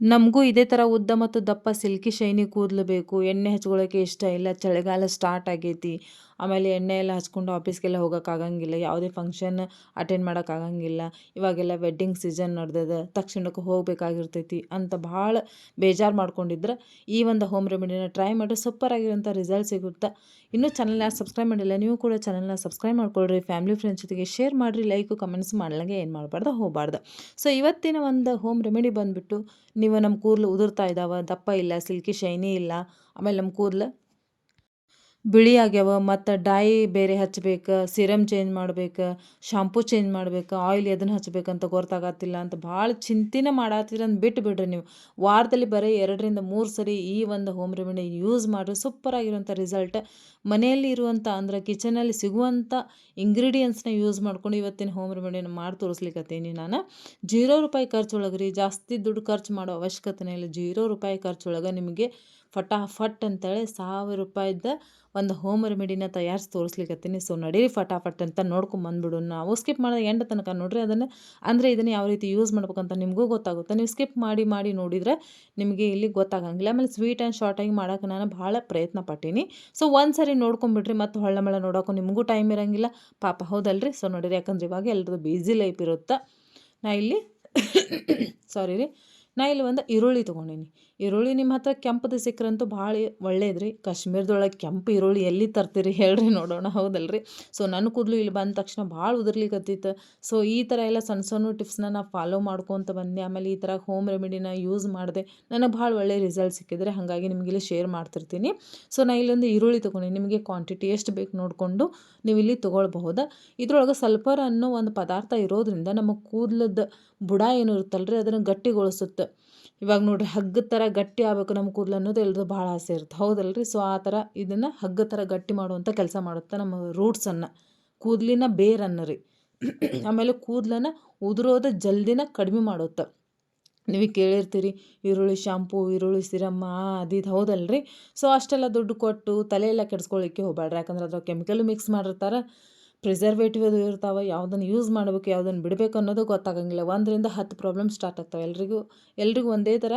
ನಮಗೂ ಇದೇ ಥರ ಉದ್ದ ಮತ್ತು ದಪ್ಪ, ಸಿಲ್ಕಿ, ಶೈನಿ ಕೂದಲು ಬೇಕು. ಎಣ್ಣೆ ಹಚ್ಕೊಳ್ಳೋಕ್ಕೆ ಇಷ್ಟ ಇಲ್ಲ. ಚಳಿಗಾಲ ಸ್ಟಾರ್ಟ್ ಆಗೈತಿ. ಆಮೇಲೆ ಎಣ್ಣೆ ಎಲ್ಲ ಹಚ್ಕೊಂಡು ಆಫೀಸ್ಗೆಲ್ಲ ಹೋಗೋಕ್ಕಾಗಂಗಿಲ್ಲ, ಯಾವುದೇ ಫಂಕ್ಷನ್ ಅಟೆಂಡ್ ಮಾಡೋಕ್ಕಾಗಂಗಿಲ್ಲ. ಇವಾಗೆಲ್ಲ ವೆಡ್ಡಿಂಗ್ ಸೀಸನ್ ನಡೆದದ, ತಕ್ಷಣಕ್ಕೆ ಹೋಗಬೇಕಾಗಿರ್ತೈತಿ ಅಂತ ಭಾಳ ಬೇಜಾರು ಮಾಡ್ಕೊಂಡಿದ್ರೆ. ಈ ಒಂದು ಹೋಮ್ ರೆಮಿಡಿನ ಟ್ರೈ ಮಾಡಿದ್ರೆ ಸೂಪರ್ ಆಗಿರೋಂಥ ರಿಸಲ್ಟ್ ಸಿಗುತ್ತೆ. ಇನ್ನೂ ಚಾನಲ್ನ ಸಬ್ಸ್ಕ್ರೈಬ್ ಮಾಡಿಲ್ಲ, ನೀವು ಕೂಡ ಚಾನಲ್ನ ಸಬ್ಸ್ಕ್ರೈಬ್ ಮಾಡ್ಕೊಳ್ರಿ. ಫ್ಯಾಮಿಲಿ ಫ್ರೆಂಡ್ಸ್ ಜೊತೆಗೆ ಶೇರ್ ಮಾಡಿರಿ ಲೈಕು ಕಮೆಂಟ್ಸ್ ಮಾಡಲಂಗೆ ಏನು ಮಾಡಬಾರ್ದು, ಹೋಗಬಾರ್ದು. ಸೊ ಇವತ್ತಿನ ಒಂದು ಹೋಮ್ ರೆಮಿಡಿ ಬಂದುಬಿಟ್ಟು, ನೀವು ನಮ್ಮ ಕೂದಲು ಉದುರ್ತಾ ಇದ್ದಾವೆ ದಪ್ಪ ಇಲ್ಲ ಸಿಲ್ಕಿ ಶೈನಿ ಇಲ್ಲ, ಆಮೇಲೆ ನಮ್ಮ ಕೂದಲು ಬಿಳಿ ಆಗ್ಯಾವ, ಮತ್ತು ಡೈ ಬೇರೆ ಹಚ್ಬೇಕು, ಸಿರಮ್ ಚೇಂಜ್ ಮಾಡ್ಬೇಕು ಶಾಂಪೂ ಚೇಂಜ್ ಮಾಡ್ಬೇಕು ಆಯಿಲ್ ಎದನ್ನು ಹಚ್ಬೇಕಂತ ಗೊತ್ತಾಗತ್ತಿಲ್ಲ ಅಂತ ಭಾಳ ಚಿಂತೆನೇ ಮಾಡತ್ತೀರ ಅಂತ ಬಿಟ್ಟು ಬಿಡ್ರಿ ನೀವು. ವಾರದಲ್ಲಿ ಬರೀ ಎರಡರಿಂದ ಮೂರು ಸರಿ ಈ ಒಂದು ಹೋಮ್ ರೆಮಿಡಿ ಯೂಸ್ ಮಾಡಿರಿ ಸೂಪರ್ ಆಗಿರುವಂಥ ರಿಸಲ್ಟ್ ಮನೆಯಲ್ಲಿ ಇರುವಂಥ ಅಂದ್ರೆ ಕಿಚನಲ್ಲಿ ಸಿಗುವಂಥ ಇಂಗ್ರೀಡಿಯೆಂಟ್ಸ್ನ ಯೂಸ್ ಮಾಡ್ಕೊಂಡು ಇವತ್ತಿನ ಹೋಮ್ ರೆಮಿಡಿನ ಮಾಡಿ ತೋರಿಸ್ಲಿಕ್ಕತ್ತೀನಿ ನಾನು. ಜೀರೋ ರೂಪಾಯಿ ಖರ್ಚೊಳಗೆ ರೀ ಜಾಸ್ತಿ ದುಡ್ಡು ಖರ್ಚು ಮಾಡೋ ಅವಶ್ಯಕತೆ ಇಲ್ಲ. ಜೀರೋ ರೂಪಾಯಿ ಖರ್ಚೊಳಗೆ ನಿಮಗೆ ಫಟಾಫಟ್ ಅಂತೇಳಿ ಸಾವಿರ ರೂಪಾಯಿದ ಒಂದು ಹೋಮ್ ರೆಮಿಡಿನ ತಯಾರಿಸಿ ತೋರಿಸ್ಲಿಕ್ಕತ್ತೀನಿ ಸೊ, ನಡೀರಿ ಫಟಾಫಟ್ ಅಂತ ನೋಡ್ಕೊಂಬಂದ್ಬಿಡು ನಾವು ಸ್ಕಿಪ್ ಮಾಡಿದ ಎಂಡ ತನಕ ನೋಡ್ರಿ ಅದನ್ನು. ಅಂದರೆ ಇದನ್ನು ಯಾವ ರೀತಿ ಯೂಸ್ ಮಾಡ್ಬೇಕಂತ ನಿಮಗೂ ಗೊತ್ತಾಗುತ್ತೆ. ನೀವು ಸ್ಕಿಪ್ ಮಾಡಿ ಮಾಡಿ ನೋಡಿದರೆ ನಿಮಗೆ ಇಲ್ಲಿ ಗೊತ್ತಾಗಂಗಿಲ್ಲ. ಆಮೇಲೆ ಸ್ವೀಟ್ ಆ್ಯಂಡ್ ಶಾರ್ಟಾಗಿ ಮಾಡೋಕೆ ನಾನು ಭಾಳ ಪ್ರಯತ್ನ ಪಟ್ಟೀನಿ. ಸೊ ಒಂದು ಸರಿ ನೋಡ್ಕೊಂಬಿಡ್ರಿ ಮತ್ತು ಹೊಳ್ಳ ಮಳೆ ನೋಡೋಕೆ ನಿಮಗೂ ಟೈಮ್ ಇರೋಂಗಿಲ್ಲ. ಪಾಪ ಹೌದಲ್ರಿ? ಸೊ, ನೋಡಿರಿ. ಯಾಕಂದ್ರೆ ಇವಾಗ ಎಲ್ಲರದು ಬ್ಯುಸಿ ಲೈಫ್ ಇರುತ್ತೆ? ನಾ ಇಲ್ಲಿ ಸಾರಿ ರೀ. ನಾ ಇಲ್ಲಿ ಒಂದು ಈರುಳ್ಳಿ ತೊಗೊಂಡೀನಿ. ಈರುಳ್ಳಿ ನಿಮ್ಮ ಹತ್ರ ಕೆಂಪದು ಸಿಕ್ಕರಂತೂ ಭಾಳ ಒಳ್ಳೇದ್ರಿ. ಕಾಶ್ಮೀರದೊಳಗೆ ಕೆಂಪು ಈರುಳ್ಳಿ ಎಲ್ಲಿ ತರ್ತೀರಿ ಹೇಳ್ರಿ ನೋಡೋಣ. ಹೌದಲ್ರಿ? ಸೊ ನನ್ನ ಕೂದಲು ಇಲ್ಲಿ ಬಂದ ತಕ್ಷಣ ಭಾಳ ಉದುರ್ಲಿಕ್ಕತ್ತಿತ್ತು ಸೊ ಈ ಥರ ಎಲ್ಲ ಸಣ್ಣ ಸಣ್ಣ ಟಿಪ್ಸ್ನ ನಾ ಫಾಲೋ ಮಾಡ್ಕೊತ ಬಂದೆ. ಆಮೇಲೆ ಈ ಥರ ಹೋಮ್ ರೆಮಿಡಿನ ಯೂಸ್ ಮಾಡಿದೆ. ನನಗೆ ಭಾಳ ಒಳ್ಳೆ ರಿಸಲ್ಟ್ ಸಿಕ್ಕಿದ್ರೆ ಹಾಗಾಗಿ ನಿಮಗೆ ಇಲ್ಲಿ ಶೇರ್ ಮಾಡ್ತಿರ್ತೀನಿ. ಸೊ ನಾ ಇಲ್ಲೊಂದು ಈರುಳ್ಳಿ ತೊಗೊಂಡು ನಿಮಗೆ ಕ್ವಾಂಟಿಟಿ ಎಷ್ಟು ಬೇಕು ನೋಡಿಕೊಂಡು ನೀವು ಇಲ್ಲಿ ತೊಗೊಳ್ಬಹುದು. ಇದ್ರೊಳಗೆ ಸಲ್ಫರ್ ಅನ್ನೋ ಒಂದು ಪದಾರ್ಥ ಇರೋದ್ರಿಂದ ನಮ್ಮ ಕೂದಲದ ಬುಡ ಏನು ಇರುತ್ತಲ್ರಿ, ಅದನ್ನು ಗಟ್ಟಿಗೊಳಿಸುತ್ತೆ. ಇವಾಗ ನೋಡ್ರಿ ಹಗ್ಗದ ಥರ ಗಟ್ಟಿ ಆಗಬೇಕು ನಮ್ಮ ಕೂದಲು ಅನ್ನೋದು ಎಲ್ಲರೂ ಭಾಳ ಆಸೆ ಇರುತ್ತೆ. ಹೌದಲ್ರಿ? ಸೊ ಆ ಥರ ಇದನ್ನು ಹಗ್ಗ ಥರ ಗಟ್ಟಿ ಮಾಡುವಂಥ ಕೆಲಸ ಮಾಡುತ್ತೆ ನಮ್ಮ ರೂಟ್ಸನ್ನು ಕೂದಲಿನ ಬೇರನ್ನು ರೀ. ಆಮೇಲೆ ಕೂದಲನ್ನು ಉದುರೋದ ಜಲ್ದಿನ ಕಡಿಮೆ ಮಾಡುತ್ತೆ. ನೀವು ಕೇಳಿರ್ತೀರಿ, ಈರುಳ್ಳಿ ಶಾಂಪೂ ಈರುಳ್ಳಿ ಸಿರಮ್ಮ ಅದಿದು ಹೌದಲ್ರಿ? ಸೊ ಅಷ್ಟೆಲ್ಲ ದುಡ್ಡು ಕೊಟ್ಟು ತಲೆಯೆಲ್ಲ ಕೆಡಿಸ್ಕೊಳ್ಳಿಕ್ಕೆ ಹೋಗ್ಬೇಡ್ರಿ. ಯಾಕಂದ್ರೆ ಅದ್ರ ಕೆಮಿಕಲ್ ಮಿಕ್ಸ್ ಮಾಡಿರ್ತಾರೆ. ಪ್ರಿಸರ್ವೇಟಿವ್ ಅದು ಇರ್ತಾವೆ, ಯಾವುದನ್ನು ಯೂಸ್ ಮಾಡಬೇಕು, ಯಾವುದನ್ನು ಬಿಡಬೇಕು ಅನ್ನೋದು ಗೊತ್ತಾಗಂಗಿಲ್ಲ. ಒಂದರಿಂದ ಹತ್ತು ಪ್ರಾಬ್ಲಮ್ ಸ್ಟಾರ್ಟ್ ಆಗ್ತಾವೆ. ಎಲ್ರಿಗೂ ಎಲ್ರಿಗೂ ಒಂದೇ ಥರ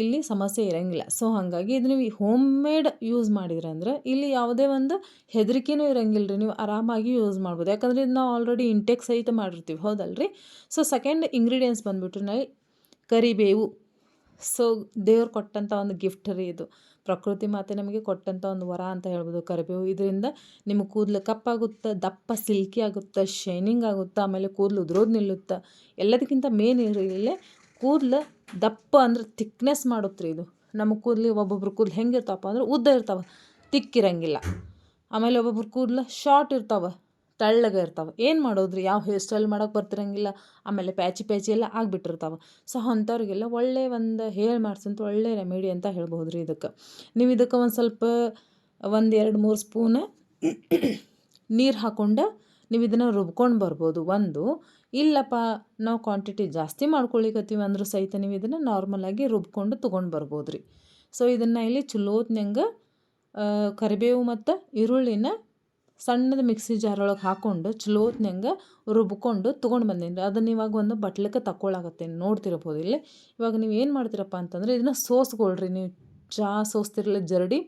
ಇಲ್ಲಿ ಸಮಸ್ಯೆ ಇರೋಂಗಿಲ್ಲ. ಸೊ ಹಾಗಾಗಿ ಇದು ನೀವು ಹೋಮ್ ಮೇಡ್ ಯೂಸ್ ಮಾಡಿದ್ರೆ ಅಂದ್ರೆ ಇಲ್ಲಿ ಯಾವುದೇ ಒಂದು ಹೆದರಿಕೆನೂ ಇರೋಂಗಿಲ್ಲ ರೀ ನೀವು ಆರಾಮಾಗಿ ಯೂಸ್ ಮಾಡ್ಬೋದು. ಯಾಕಂದರೆ ಇದು ನಾವು ಆಲ್ರೆಡಿ ಇಂಟೆಕ್ ಸಹಿತ ಮಾಡಿರ್ತೀವಿ. ಹೌದಲ್ರಿ? ಸೊ ಸೆಕೆಂಡ್ ಇಂಗ್ರೀಡಿಯೆಂಟ್ಸ್ ಬಂದುಬಿಟ್ಟು ನಾವು ಕರಿಬೇವು. ಸೊ ದೇವ್ರು ಕೊಟ್ಟಂಥ ಒಂದು ಗಿಫ್ಟ್ ರೀ ಇದು. ಪ್ರಕೃತಿ ಮಾತೆ ನಮಗೆ ಕೊಟ್ಟಂಥ ಒಂದು ವರ ಅಂತ ಹೇಳ್ಬೋದು ಕರಿಬೇವು. ಇದರಿಂದ ನಿಮ್ಮ ಕೂದಲು ಕಪ್ಪಾಗುತ್ತೆ, ದಪ್ಪ, ಸಿಲ್ಕಿ ಆಗುತ್ತೆ, ಶೈನಿಂಗ್ ಆಗುತ್ತೆ, ಆಮೇಲೆ ಕೂದಲು ಉದುರೋದು ನಿಲ್ಲುತ್ತೆ, ಎಲ್ಲದಕ್ಕಿಂತ ಮೇನ್ ಇರಲಿಲ್ಲ ಕೂದಲು ದಪ್ಪ ಅಂದ್ರೆ ಥಿಕ್ನೆಸ್ ಮಾಡುತ್ತೆ ಇದು. ನಮ್ಮ ಕೂದಲು ಒಬ್ಬೊಬ್ರು ಕೂದಲು ಹೆಂಗಿರ್ತಾವಪ್ಪ ಅಂದ್ರೆ ಉದ್ದ ಇರ್ತಾವೆ, ತಿಕ್ಕಿರಂಗಿಲ್ಲ. ಆಮೇಲೆ ಒಬ್ಬೊಬ್ರು ಕೂದಲು ಶಾರ್ಟ್ ಇರ್ತಾವೆ ತೆಳ್ಳಗೆ ಇರ್ತಾವೆ. ಏನು ಮಾಡೋದ್ರಿ? ಯಾವ ಹೇರ್ ಸ್ಟೈಲ್ ಮಾಡೋಕೆ ಬರ್ತಿರಂಗಿಲ್ಲ. ಆಮೇಲೆ ಪ್ಯಾಚಿ ಪ್ಯಾಚಿ ಎಲ್ಲ ಆಗಿಬಿಟ್ಟಿರ್ತಾವೆ. ಸೊ ಅಂಥವ್ರಿಗೆಲ್ಲ ಒಳ್ಳೆ ಒಂದು ಹೇರ್ ಮಾಡ್ಸಂತ ಒಳ್ಳೆ ರೆಮಿಡಿ ಅಂತ ಹೇಳ್ಬೋದು ರೀ ಇದಕ್ಕೆ. ನೀವು ಇದಕ್ಕೆ ಒಂದು ಸ್ವಲ್ಪ ಒಂದು ಎರಡು ಮೂರು ಸ್ಪೂನ್ ನೀರು ಹಾಕ್ಕೊಂಡು ನೀವು ಇದನ್ನು ರುಬ್ಕೊಂಡು ಬರ್ಬೋದು. ಒಂದು, ಇಲ್ಲಪ್ಪ, ನಾವು ಕ್ವಾಂಟಿಟಿ ಜಾಸ್ತಿ ಮಾಡ್ಕೊಳಿಕತ್ತೀವಿ ಅಂದರೂ ಸಹಿತ ನೀವು ಇದನ್ನು ನಾರ್ಮಲಾಗಿ ರುಬ್ಕೊಂಡು ತೊಗೊಂಡು ಬರ್ಬೋದು ರೀ ಸೊ ಇದನ್ನು ಇಲ್ಲಿ ಚಲೋತ್ನಂಗೆ ಕರಿಬೇವು ಮತ್ತು ಈರುಳ್ಳಿನ ಸಣ್ಣದ ಮಿಕ್ಸಿ ಜಾರೊಳಗೆ ಹಾಕ್ಕೊಂಡು ಚಲೋತ್ನಂಗೆ ರುಬ್ಕೊಂಡು ತೊಗೊಂಡು ಬಂದೀನಿ. ರೀ ಅದನ್ನು ಇವಾಗ ಒಂದು ಬಟ್ಲಕ್ಕೆ ತಗೊಳಾಗತ್ತೆ ನೋಡ್ತಿರ್ಬೋದು ಇಲ್ಲಿ. ಇವಾಗ ನೀವು ಏನು ಮಾಡ್ತೀರಪ್ಪ ಅಂತಂದರೆ ಇದನ್ನು ಸೋಸ್ಕೊಳ್ರಿ. ನೀವು ಚಾ ಸೋಸ್ತಿರಲಿಲ್ಲ ಜರಡಿ,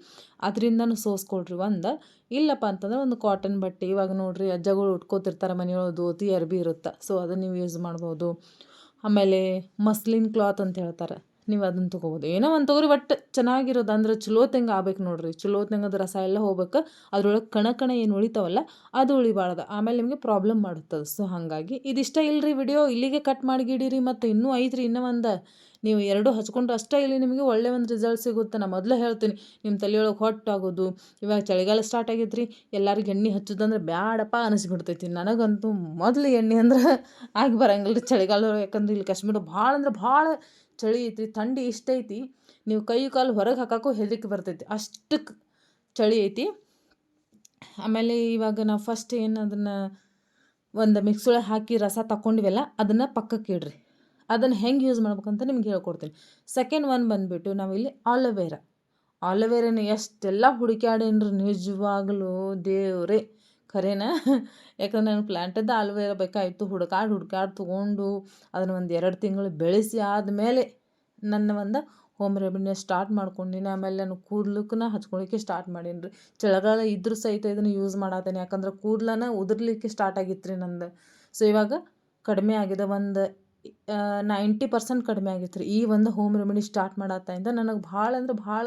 ಅದರಿಂದನೂ ಸೋಸ್ಕೊಳ್ರಿ ಒಂದು. ಇಲ್ಲಪ್ಪ ಅಂತಂದ್ರೆ ಒಂದು ಕಾಟನ್ ಬಟ್ಟೆ. ಇವಾಗ ನೋಡಿರಿ ಅಜ್ಜಗಳು ಉಟ್ಕೋತಿರ್ತಾರೆ ಮನೆಯೊಳಗೆ ಧೋತಿ, ಅರ್ಬಿ ಇರುತ್ತೆ. ಸೊ ಅದನ್ನು ನೀವು ಯೂಸ್ ಮಾಡ್ಬೋದು. ಆಮೇಲೆ ಮಸ್ಲಿನ್ ಕ್ಲಾತ್ ಅಂತ ಹೇಳ್ತಾರೆ. ನೀವು ಅದನ್ನು ತೊಗೋಬೋದು. ಏನೋ ಒಂದು ತೊಗೊರಿ, ಒಟ್ಟು ಚೆನ್ನಾಗಿರೋದು ಅಂದ್ರೆ ತೆಂಗ ಆಗ್ಬೇಕು ನೋಡಿರಿ. ಚಲೋ ತೆಂಗದ ರಸ ಎಲ್ಲ ಹೋಗ್ಬೇಕು. ಅದ್ರೊಳಗೆ ಕಣ ಕಣ ಏನು ಉಳಿತಾವಲ್ಲ, ಅದು ಉಳಿಬಾರ್ದು. ಆಮೇಲೆ ನಿಮಗೆ ಪ್ರಾಬ್ಲಮ್ ಮಾಡುತ್ತದೆ. ಸೊ, ಹಾಗಾಗಿ ಇದಿಷ್ಟ ಇಲ್ಲರಿ ವಿಡಿಯೋ. ಇಲ್ಲಿಗೆ ಕಟ್ ಮಾಡಿ ಗಿಡೀರಿ ಮತ್ತು ಇನ್ನೂ ಐತ್ರಿ ಇನ್ನೂ ಒಂದು. ನೀವು ಎರಡು ಹಚ್ಕೊಂಡ್ರೆ ಅಷ್ಟೇ ಇಲ್ಲಿ ನಿಮಗೆ ಒಳ್ಳೆ ಒಂದು ರಿಸಲ್ಟ್ ಸಿಗುತ್ತೆ. ನಾನು ಮೊದಲೇ ಹೇಳ್ತೀನಿ ನಿಮ್ಮ ತಲೆಯೊಳಗೆ ಹೊಟ್ಟಾಗೋದು, ಇವಾಗ ಚಳಿಗಾಲ ಸ್ಟಾರ್ಟ್ ಆಗೈತೆ ರೀ ಎಲ್ಲರಿಗೆ ಎಣ್ಣೆ ಹಚ್ಚೋದಂದ್ರೆ ಬ್ಯಾಡಪ್ಪ ಅನಿಸ್ಬಿಡ್ತೈತಿ. ನನಗಂತೂ ಮೊದಲು ಎಣ್ಣೆ ಅಂದ್ರೆ ಆಗಿ ಬರಂಗಿಲ್ಲ ರೀ ಚಳಿಗಾಲ ಯಾಕಂದ್ರೆ ಇಲ್ಲಿ ಕಾಶ್ಮೀರ ಭಾಳ ಅಂದ್ರೆ ಭಾಳ ಚಳಿ ಐತಿ ಥಂಡಿ ಇಷ್ಟ ಐತಿ, ನೀವು ಕೈ ಕಾಲು ಹೊರಗೆ ಹಾಕೋಕ್ಕೂ ಹೆದರಿಕೆ ಬರ್ತೈತಿ. ಅಷ್ಟಕ್ಕೆ ಚಳಿ ಐತಿ. ಆಮೇಲೆ ಇವಾಗ ನಾವು ಫಸ್ಟ್ ಏನು ಅದನ್ನು ಒಂದು ಮಿಕ್ಸೊಳಗೆ ಹಾಕಿ ರಸ ತಗೊಂಡಿವೆಲ್ಲ ಅದನ್ನು ಪಕ್ಕಕ್ಕೆ ಇಡ್ರಿ. ಅದನ್ನು ಹೆಂಗೆ ಯೂಸ್ ಮಾಡ್ಬೇಕಂತ ನಿಮ್ಗೆ ಹೇಳ್ಕೊಡ್ತೀನಿ. ಸೆಕೆಂಡ್ ಒನ್ ಬಂದುಬಿಟ್ಟು ನಾವಿಲ್ಲಿ ಆಲೋವೆರಾ ಆಲೋವೇರನ ಎಷ್ಟೆಲ್ಲ ಹುಡುಕ್ಯಾಡೇನ್ರಿ, ನಿಜವಾಗ್ಲೂ ದೇವ್ರೇ. ಖರೇನಾ? ಯಾಕಂದ್ರೆ ನನಗೆ ಪ್ಲ್ಯಾಂಟದ್ದು ಆಲ್ವೇರ ಬೇಕಾಯಿತು, ಹುಡುಕಾಡು ಹುಡುಕಾಡು ತೊಗೊಂಡು ಅದನ್ನು ಒಂದು ಎರಡು ತಿಂಗಳು ಬೆಳೆಸಿ ಆದಮೇಲೆ ನನ್ನ ಒಂದು ಹೋಮ್ ರೆಮಿಡಿನ ಸ್ಟಾರ್ಟ್ ಮಾಡ್ಕೊಂಡಿನಿ. ಆಮೇಲೆ ನಾನು ಕೂದ್ಲಕ್ಕನ ಹಚ್ಕೊಳ್ಳಿಕ್ಕೆ ಸ್ಟಾರ್ಟ್ ಮಾಡೀನಿ ರೀ ಚಳಿಗಾಲ ಇದ್ರೂ ಸಹಿತ ಇದನ್ನು ಯೂಸ್ ಮಾಡತ್ತೇನೆ ಯಾಕಂದ್ರೆ ಕೂದ್ಲನ ಉದುರ್ಲಿಕ್ಕೆ ಸ್ಟಾರ್ಟ್ ಆಗಿತ್ತು ರೀ ನಂದು. ಸೊ ಇವಾಗ ಕಡಿಮೆ ಆಗಿದೆ. ಒಂದು ನೈಂಟಿ ಪರ್ಸೆಂಟ್ ಕಡಿಮೆ ಆಗಿತ್ತು ರೀ ಈ ಒಂದು ಹೋಮ್ ರೆಮಿಡಿ ಸ್ಟಾರ್ಟ್ ಮಾಡತ್ತಾಯಿಂದ ನನಗೆ ಭಾಳ ಅಂದ್ರೆ ಭಾಳ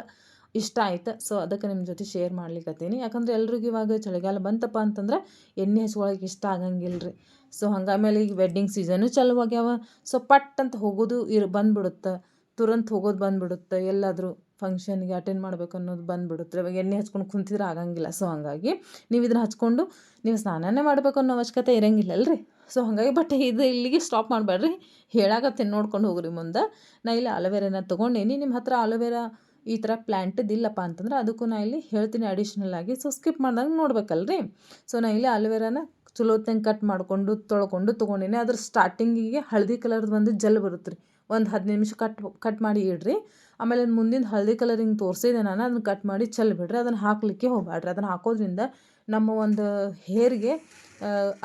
ಇಷ್ಟ ಆಯ್ತು. ಸೊ ಅದಕ್ಕೆ ನಿಮ್ಮ ಜೊತೆ ಶೇರ್ ಮಾಡ್ಲಿಕ್ಕತ್ತೀನಿ ಯಾಕಂದ್ರೆ ಎಲ್ರಿಗೂ ಇವಾಗ ಚಳಿಗಾಲ ಬಂತಪ್ಪ ಅಂತಂದ್ರೆ ಎಣ್ಣೆ ಹಚ್ಕೊಳಕ್ಕೆ ಇಷ್ಟ ಆಗಂಗಿಲ್ಲ ರೀ ಸೊ ಹಂಗಾಮೇಲೆ ಈಗ ವೆಡ್ಡಿಂಗ್ ಸೀಸನು ಚಾಲು ಆಗ್ಯಾವ. ಸೊ ಪಟ್ ಅಂತ ಹೋಗೋದು ಇರ್, ಬಂದ್ಬಿಡುತ್ತೆ. ತುರಂತ ಹೋಗೋದು ಬಂದ್ಬಿಡುತ್ತೆ. ಎಲ್ಲಾದರೂ ಫಂಕ್ಷನ್ಗೆ ಅಟೆಂಡ್ ಮಾಡ್ಬೇಕು ಅನ್ನೋದು ಬಂದ್ಬಿಡುತ್ತೆ. ಇವಾಗ ಎಣ್ಣೆ ಹಚ್ಕೊಂಡು ಕುಂತಿದ್ರೆ ಆಗಂಗಿಲ್ಲ. ಸೊ ಹಂಗಾಗಿ ನೀವು ಇದನ್ನ ಹಚ್ಕೊಂಡು ನೀವು ಸ್ನಾನನೇ ಮಾಡಬೇಕು ಅನ್ನೋ ಅವಶ್ಯಕತೆ ಇರಂಗಿಲ್ಲ ಅಲ್ರಿ. ಸೊ ಹಾಗಾಗಿ ಬಟ್ ಇದು ಇಲ್ಲಿಗೆ ಸ್ಟಾಪ್ ಮಾಡಬೇಡ್ರಿ. ಹೇಳಾಕತ್ತೀನಿ. ನೋಡ್ಕೊಂಡು ಹೋಗ್ರಿ ಮುಂದೆ. ನಾ ಇಲ್ಲಿ ಅಲೋವೆರಾನ ತೊಗೊಂಡೇನಿ. ನಿಮ್ಮ ಹತ್ರ ಅಲೋವೆರಾ ಈ ಥರ ಪ್ಲ್ಯಾಂಟದ್ದು ಇಲ್ಲಪ್ಪ ಅಂತಂದ್ರೆ ಅದಕ್ಕೂ ನಾ ಇಲ್ಲಿ ಹೇಳ್ತೀನಿ ಅಡಿಷ್ನಲ್ ಆಗಿ. ಸೊ ಸ್ಕಿಪ್ ಮಾಡ್ದಂಗೆ ನೋಡ್ಬೇಕಲ್ರಿ? ಸೊ ನಾ ಇಲ್ಲಿ ಅಲೋವೆರಾನ ಚಲೋತ್ತಂಗೆ ಕಟ್ ಮಾಡಿಕೊಂಡು, ತೊಳ್ಕೊಂಡು ತೊಗೊಂಡಿನಿ. ಅದ್ರ ಸ್ಟಾರ್ಟಿಂಗಿಗೆ ಹಳದಿ ಕಲರ್ದು ಒಂದು ಜಲ್ ಬರುತ್ತೆ ರೀ ಒಂದು ಹದಿನೈದು ನಿಮಿಷ ಕಟ್ ಕಟ್ ಮಾಡಿ ಇಡ್ರಿ. ಆಮೇಲೆ ಮುಂದಿನ ಹಳದಿ ಕಲರ್ ಹಿಂಗೆ ತೋರಿಸಿದೆ ನಾನು, ಅದನ್ನು ಕಟ್ ಮಾಡಿ ಚೆಲ್ ಬಿಡ್ರಿ. ಅದನ್ನು ಹಾಕಲಿಕ್ಕೆ ಹೋಗಬೇಡ್ರಿ ಅದನ್ನು ಹಾಕೋದ್ರಿಂದ ನಮ್ಮ ಒಂದು ಹೇರ್ಗೆ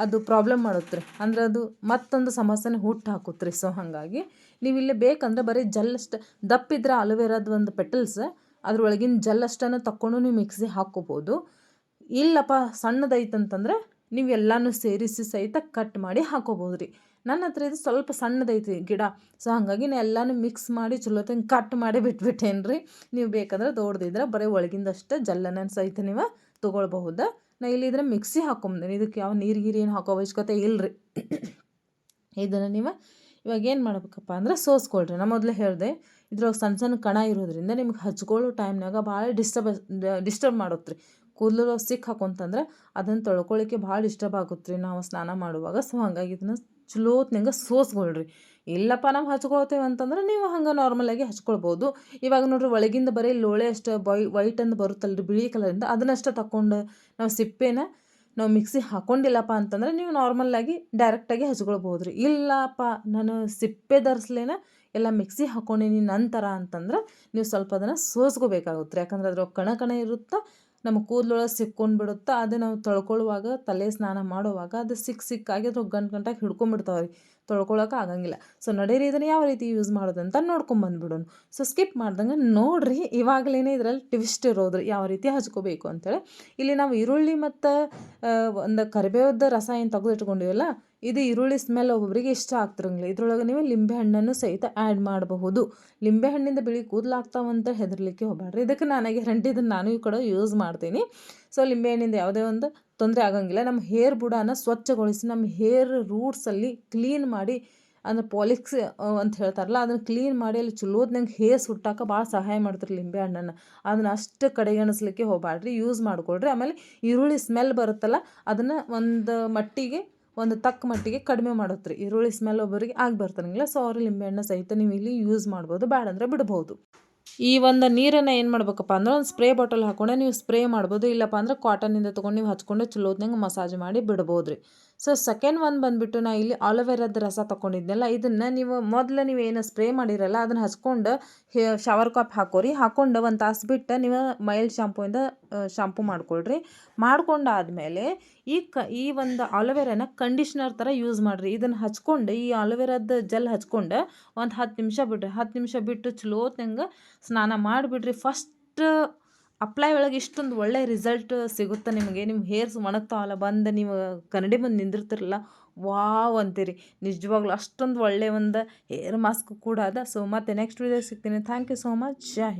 ಅದು ಪ್ರಾಬ್ಲಮ್ ಮಾಡುತ್ತೆ ರೀ. ಅಂದ್ರೆ ಅದು ಮತ್ತೊಂದು ಸಮಸ್ಯೆನ ಹುಟ್ಟು ಹಾಕುತ್ತೆ ಸೊ ಹಾಗಾಗಿ ನೀವು ಇಲ್ಲಿ ಬೇಕಂದ್ರೆ ಬರೀ ಜಲ್ಲಷ್ಟು ದಪ್ಪಿದ್ರೆ ಅಲೋವೆರಾದ ಒಂದು ಪೆಟಲ್ಸ್ ಅದ್ರೊಳಗಿನ ಜಲ್ಲಷ್ಟನ್ನು ತಕ್ಕೊಂಡು ನೀವು ಮಿಕ್ಸಿ ಹಾಕ್ಕೋಬೋದು ಇಲ್ಲಪ್ಪ ಸಣ್ಣದೈತಂತಂದ್ರೆ ನೀವು ಎಲ್ಲನೂ ಸೇರಿಸಿ ಸಹಿತ ಕಟ್ ಮಾಡಿ ಹಾಕೋಬೋದು ರೀ. ನನ್ನ ಹತ್ರ ಇದು ಸ್ವಲ್ಪ ಸಣ್ಣದೈತಿ ಗಿಡ. ಸೊ ಹಾಗಾಗಿ ನಾನು ಎಲ್ಲನೂ ಮಿಕ್ಸ್ ಮಾಡಿ ಚಲೋತಂಗೆ ಕಟ್ ಮಾಡಿ ಬಿಟ್ಬಿಟ್ಟೇನು ರೀ ನೀವು ಬೇಕಂದ್ರೆ ದೊಡ್ಡದಿದ್ರೆ ಬರೀ ಒಳಗಿಂದಷ್ಟೇ ಜಲ್ಲನ ಸಹಿತ ನೀವು ತೊಗೊಳ್ಬಹುದಾ. ನಾ ಇಲ್ಲಿ ಇದ್ರೆ ಮಿಕ್ಸಿ ಹಾಕೊಂಬಂದೇನೆ ಇದಕ್ಕೆ ಯಾವ ನೀರು ಗೀರಿ ಏನು ಹಾಕೋ ಅವಶ್ಯಕತೆ ಇಲ್ಲ ರೀ ಇದನ್ನು ನೀವು ಇವಾಗ ಏನು ಮಾಡ್ಬೇಕಪ್ಪ ಅಂದ್ರೆ ಸೋಸ್ಕೊಳ್ರಿ. ನಾ ಮೊದಲೇ ಹೇಳಿದೆ, ಇದ್ರೊಳಗೆ ಸಣ್ಣ ಸಣ್ಣ ಕಣ ಇರೋದ್ರಿಂದ ನಿಮ್ಗೆ ಹಚ್ಕೊಳ್ಳೋ ಟೈಮ್ನಾಗ ಭಾಳ ಡಿಸ್ಟರ್ಬ್ ಡಿಸ್ಟರ್ಬ್ ಮಾಡುತ್ತೆ ರೀ ಕೂದಲು ಸಿಕ್ಕ ಹಾಕೊಂತಂದ್ರೆ ಅದನ್ನು ತೊಳ್ಕೊಳ್ಳಿಕ್ಕೆ ಭಾಳ ಡಿಸ್ಟರ್ಬ್ ಆಗುತ್ತೆ ರೀ ನಾವು ಸ್ನಾನ ಮಾಡುವಾಗ. ಸೊ ಹಾಗಾಗಿ ಇದನ್ನು ಚಲೋತ್ನಂಗೆ ಸೋಸ್ಕೊಳ್ರಿ. ಇಲ್ಲಪ್ಪ ನಾವು ಹಚ್ಕೊಳ್ತೇವೆ ಅಂತಂದ್ರೆ ನೀವು ಹಂಗೆ ನಾರ್ಮಲಾಗಿ ಹಚ್ಕೊಳ್ಬೋದು. ಇವಾಗ ನೋಡ್ರಿ ಒಳಗಿಂದ ಬರೀ ಲೋಳೆ ಅಷ್ಟು ಬೈ ವೈಟ್ ಅಂದು ಬರುತ್ತಲ್ಲ ರೀ ಬಿಳಿ ಕಲರಿಂದ ಅದನ್ನಷ್ಟು ತಗೊಂಡು ನಾವು ಸಿಪ್ಪೇನ ನಾವು ಮಿಕ್ಸಿ ಹಾಕೊಂಡಿಲ್ಲಪ್ಪ ಅಂತಂದ್ರೆ ನೀವು ನಾರ್ಮಲಾಗಿ ಡೈರೆಕ್ಟಾಗಿ ಹಚ್ಕೊಳ್ಬೋದು ರೀ ಇಲ್ಲಪ್ಪ, ನಾನು ಸಿಪ್ಪೆ ಧರಿಸ್ಲೇನ ಎಲ್ಲ ಮಿಕ್ಸಿ ಹಾಕೊಂಡಿನಿ ನಂತರ ಅಂತಂದ್ರೆ ನೀವು ಸ್ವಲ್ಪ ಅದನ್ನು ಸೋಸ್ಕೋಬೇಕಾಗುತ್ತೆ. ಯಾಕಂದ್ರೆ ಅದ್ರ ಕಣ ಕಣ ಇರುತ್ತಾ, ನಮ್ಮ ಕೂದಲೊಳಗೆ ಸಿಕ್ಕೊಂಡು ಬಿಡುತ್ತೆ, ಅದು ನಾವು ತೊಳ್ಕೊಳ್ಳುವಾಗ, ತಲೆ ಸ್ನಾನ ಮಾಡುವಾಗ, ಅದು ಸಿಕ್ಕ ಸಿಕ್ಕಾಗಿ ಅದ್ರ ಗಂಟು ಗಂಟಾಗಿ ಹಿಡ್ಕೊಂಬಿಡ್ತಾವೆ ರೀ ತೊಳ್ಕೊಳಕ್ಕೆ ಆಗಂಗಿಲ್ಲ. ಸೊ ನಡೀರಿ ಇದನ್ನು ಯಾವ ರೀತಿ ಯೂಸ್ ಮಾಡೋದಂತ ನೋಡ್ಕೊಂಬಂದ್ಬಿಡೋಣ ಸೊ ಸ್ಕಿಪ್ ಮಾಡ್ದಂಗೆ ನೋಡ್ರಿ ಇವಾಗಲೇ ಇದರಲ್ಲಿ ಟ್ವಿಸ್ಟ್ ಇರೋದ್ರಿ ಯಾವ ರೀತಿ ಹಚ್ಕೋಬೇಕು ಅಂತೇಳಿ. ಇಲ್ಲಿ ನಾವು ಈರುಳ್ಳಿ ಮತ್ತು ಒಂದು ಕರಿಬೇವದ ರಸ ಏನು ತೆಗೆದಿಟ್ಕೊಂಡಿವಲ್ಲ, ಇದು ಈರುಳ್ಳಿ ಸ್ಮೆಲ್ ಒಬ್ಬೊಬ್ಬರಿಗೆ ಇಷ್ಟ ಆಗ್ತಿರಂಗಿಲ್ಲ. ಇದ್ರೊಳಗೆ ನೀವು ಲಿಂಬೆ ಹಣ್ಣನ್ನು ಸಹಿತ ಆ್ಯಡ್ ಮಾಡಬಹುದು. ಲಿಂಬೆ ಹಣ್ಣಿಂದ ಬಿಳಿ ಕೂದಲಾಗ್ತಾವಂತ ಹೆದರ್ಲಿಕ್ಕೆ ಹೋಗಬೇಡ್ರಿ ಇದಕ್ಕೆ ನನಗೆ ಗ್ಯಾರಂಟಿ ನಾನು ಕೂಡ ಯೂಸ್ ಮಾಡ್ತೀನಿ. ಸೊ ಲಿಂಬೆಹಣ್ಣಿಂದ ಯಾವುದೇ ಒಂದು ತೊಂದರೆ ಆಗೋಂಗಿಲ್ಲ. ನಮ್ಮ ಹೇರ್ ಬುಡಾನ ಸ್ವಚ್ಛಗೊಳಿಸಿ, ನಮ್ಮ ಹೇರ್ ರೂಟ್ಸಲ್ಲಿ ಕ್ಲೀನ್ ಮಾಡಿ, ಅಂದರೆ ಪಾಲಿಕ್ಸ್ ಅಂತ ಹೇಳ್ತಾರಲ್ಲ, ಅದನ್ನು ಕ್ಲೀನ್ ಮಾಡಿ, ಅಲ್ಲಿ ಚಲೋದ್ನಂಗೆ ಹೇರ್ ಸುಟ್ಟಾಕ ಭಾಳ ಸಹಾಯ ಮಾಡ್ತಾರೆ ಲಿಂಬೆ ಹಣ್ಣನ್ನು. ಅದನ್ನು ಅಷ್ಟು ಕಡೆಗಣಿಸ್ಲಿಕ್ಕೆ ಹೋಗಬೇಡ್ರಿ ಯೂಸ್ ಮಾಡ್ಕೊಳ್ರಿ. ಆಮೇಲೆ ಈರುಳ್ಳಿ ಸ್ಮೆಲ್ ಬರುತ್ತಲ್ಲ, ಅದನ್ನು ಒಂದು ಮಟ್ಟಿಗೆ, ಒಂದು ತಕ್ಕ ಮಟ್ಟಿಗೆ ಕಡಿಮೆ ಮಾಡುತ್ತೆ ರೀ ಈರುಳ್ಳಿ ಸ್ಮೆಲ್ ಒಬ್ಬರಿಗೆ ಆಗಿ ಬರ್ತಾರಂಗಿಲ್ಲ ಸೊ ಅವ್ರು ಲಿಂಬೆಹಣ್ಣು ಸಹಿತ ನೀವು ಇಲ್ಲಿ ಯೂಸ್ ಮಾಡ್ಬೋದು, ಬ್ಯಾಡಂದ್ರೆ ಬಿಡ್ಬೋದು. ಈ ಒಂದು ನೀರನ್ನು ಏನು ಮಾಡ್ಬೇಕಪ್ಪ ಅಂದ್ರೆ ಒಂದು ಸ್ಪ್ರೇ ಬಾಟಲ್ ಹಾಕೊಂಡೆ ನೀವು ಸ್ಪ್ರೇ ಮಾಡ್ಬೋದು, ಇಲ್ಲಪ್ಪ ಅಂದ್ರೆ ಕಾಟನಿಂದ ತೊಗೊಂಡು ನೀವು ಹಚ್ಕೊಂಡು ಚಲೋದ್ನಂಗೆ ಮಸಾಜ್ ಮಾಡಿ ಬಿಡ್ಬೋದು ರೀ ಸೊ ಸೆಕೆಂಡ್ ಒಂದು ಬಂದುಬಿಟ್ಟು ನಾ ಇಲ್ಲಿ ಆಲೋವೆರಾದ ರಸ ತೊಗೊಂಡಿದ್ನಲ್ಲ ಇದನ್ನು ನೀವು ಮೊದಲು ನೀವು ಏನು ಸ್ಪ್ರೇ ಮಾಡಿರಲ್ಲ, ಅದನ್ನು ಹಚ್ಕೊಂಡು ಶವರ್ ಕಾಪ್ ಹಾಕೋರಿ. ಹಾಕ್ಕೊಂಡು ಒಂದು ತಾಸು ಬಿಟ್ಟು ನೀವು ಮೈಲ್ಡ್ ಶಾಂಪೂಯಿಂದ ಶಾಂಪೂ ಮಾಡ್ಕೊಳ್ರಿ. ಮಾಡ್ಕೊಂಡಾದ್ಮೇಲೆ ಈ ಕ, ಈ ಒಂದು ಆಲೋವೆರಾನ ಕಂಡೀಷ್ನರ್ ಥರ ಯೂಸ್ ಮಾಡಿರಿ. ಇದನ್ನು ಹಚ್ಕೊಂಡು, ಈ ಆಲೋವೆರಾದ ಜೆಲ್ ಹಚ್ಕೊಂಡು ಒಂದು ಹತ್ತು ನಿಮಿಷ ಬಿಡ್ರಿ. ಹತ್ತು ನಿಮಿಷ ಬಿಟ್ಟು ಚಲೋತ್ನಂಗೆ ಸ್ನಾನ ಮಾಡಿಬಿಡ್ರಿ. ಫಸ್ಟ್ ಅಪ್ಲೈ ಒಳಗೆ ಇಷ್ಟೊಂದು ಒಳ್ಳೆ ರಿಸಲ್ಟ್ ಸಿಗುತ್ತೆ ನಿಮಗೆ. ನಿಮ್ಮ ಹೇರ್ಸ್ ಒಣಗ್ತಾವಲ್ಲ ಬಂದು ನೀವು ಕನ್ನಡಿ ಬಂದು ನಿಂದಿರ್ತಿರಲ್ಲ, ವಾವ್ ಅಂತೀರಿ. ನಿಜವಾಗ್ಲೂ ಅಷ್ಟೊಂದು ಒಳ್ಳೆಯ ಒಂದು ಹೇರ್ ಮಾಸ್ಕ್ ಕೂಡ ಅದ. ಸೊ ಮತ್ತೆ ನೆಕ್ಸ್ಟ್ ವೀಡಿಯೋ ಸಿಗ್ತೀನಿ. Thank you so much Jai